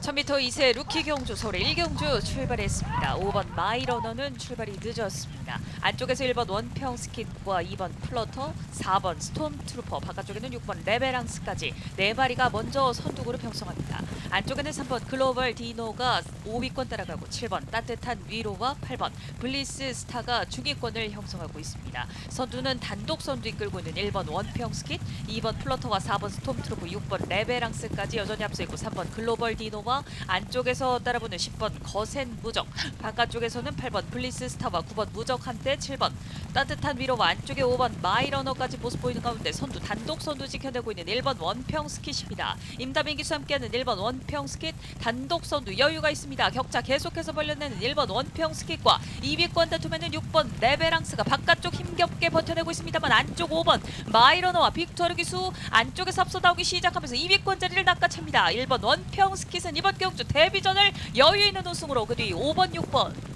1000m 2세 루키 경주 서울 1경주 출발했습니다. 5번 마이러너는 출발이 늦었습니다. 안쪽에서 1번 원평 스킷과 2번 플러터, 4번 스톰 트루퍼, 바깥쪽에는 6번 레베랑스까지 네 마리가 먼저 선두구를 형성합니다. 안쪽에는 3번 글로벌 디노가 5위권 따라가고 7번 따뜻한 위로와 8번 블리스 스타가 중위권을 형성하고 있습니다. 선두는 단독 선두 이끌고 있는 1번 원평 스킷, 2번 플러터와 4번 스톰 트루퍼, 6번 레베랑스까지 여전히 앞서 있고 3번 글로벌 디노와 안쪽에서 따라붙는 10번 거센 무적, 바깥쪽에서는 8번 블리스 스타와 9번 무적 한대 7번 따뜻한 위로와 안쪽에 5번 마이러너까지 모습 보이는 가운데 선두 단독 선두 지켜내고 있는 1번 원평 스킷입니다. 임다빈 기수 함께하는 1번 원평 스킷 단독 선두 여유가 있습니다. 격차 계속해서 벌려내는 1번 원평 스킷과 2위권 다툼에는 6번 레베랑스가 바깥쪽 힘겹게 버텨내고 있습니다만 안쪽 5번 마이러너와 빅토르 기수 안쪽에서 앞서 나오기 시작하면서 2위권 자리를 낚아챕니다. 1번 원평 스킷은 이번 경주 데뷔전을 여유 있는 우승으로 그 뒤 5번 6번